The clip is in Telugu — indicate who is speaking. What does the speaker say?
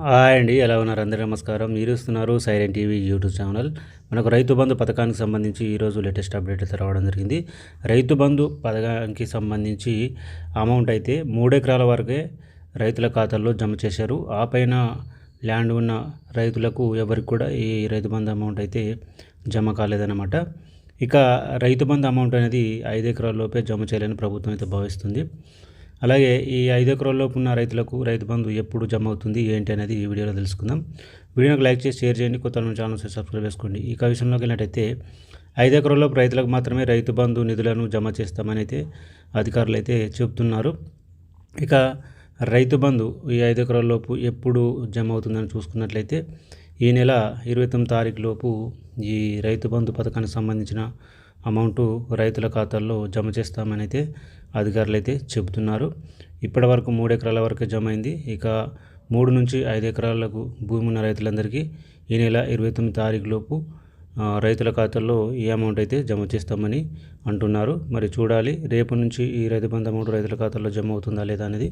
Speaker 1: హాయ్ అండి ఎలా ఉన్నారు? అందరూ నమస్కారం. మీరు ఇస్తున్నారు సైలెంట్ టీవీ యూట్యూబ్ ఛానల్. మనకు రైతు బంధు పథకానికి సంబంధించి ఈరోజు లేటెస్ట్ అప్డేట్ అయితే రావడం జరిగింది. రైతు బంధు పథకానికి సంబంధించి అమౌంట్ అయితే మూడెకరాల వరకే రైతుల ఖాతాల్లో జమ చేశారు. ఆ పైన ల్యాండ్ ఉన్న రైతులకు ఎవరికి కూడా ఈ రైతు బంధు అమౌంట్ అయితే జమ కాలేదన్నమాట. ఇక రైతు బంధు అమౌంట్ అనేది ఐదు ఎకరాల లోపే జమ చేయాలని ప్రభుత్వం అయితే భావిస్తుంది. అలాగే ఈ ఐదు ఎకరాల ఉన్న రైతులకు రైతు బంధు ఎప్పుడు జమ అవుతుంది ఏంటి అనేది ఈ వీడియోలో తెలుసుకుందాం. వీడియోకి లైక్ చేసి షేర్ చేయండి కొత్త మన ఛానల్ సబ్స్క్రైబ్ చేసుకోండి. ఇక విషయంలోకి వెళ్ళినట్టయితే ఐదు ఎకరాల్లోపు రైతులకు మాత్రమే రైతు బంధు నిధులను జమ చేస్తామని అయితే అధికారులు అయితే చెబుతున్నారు. ఇక రైతు బంధు ఈ ఐదు ఎకరాల్లోపు ఎప్పుడు జమ అవుతుందని చూసుకున్నట్లయితే ఈ నెల ఇరవై తొమ్మిది తారీఖు లోపు ఈ రైతు బంధు పథకానికి సంబంధించిన అమౌంట్ రైతుల ఖాతాల్లో జమ చేస్తామని అయితే అధికారులు అయితే చెబుతున్నారు. ఇప్పటి వరకు మూడు ఎకరాల వరకు జమ అయింది. ఇక మూడు నుంచి ఐదు ఎకరాలకు భూమి ఉన్న రైతులందరికీ ఈ నెల ఇరవై తొమ్మిది తారీఖు లోపు రైతుల ఖాతాల్లో ఈ అమౌంట్ అయితే జమ చేస్తామని అంటున్నారు. మరి చూడాలి రేపు నుంచి ఈ రైతు బంధు అమౌంట్ రైతుల ఖాతాల్లో జమ అవుతుందా లేదా అనేది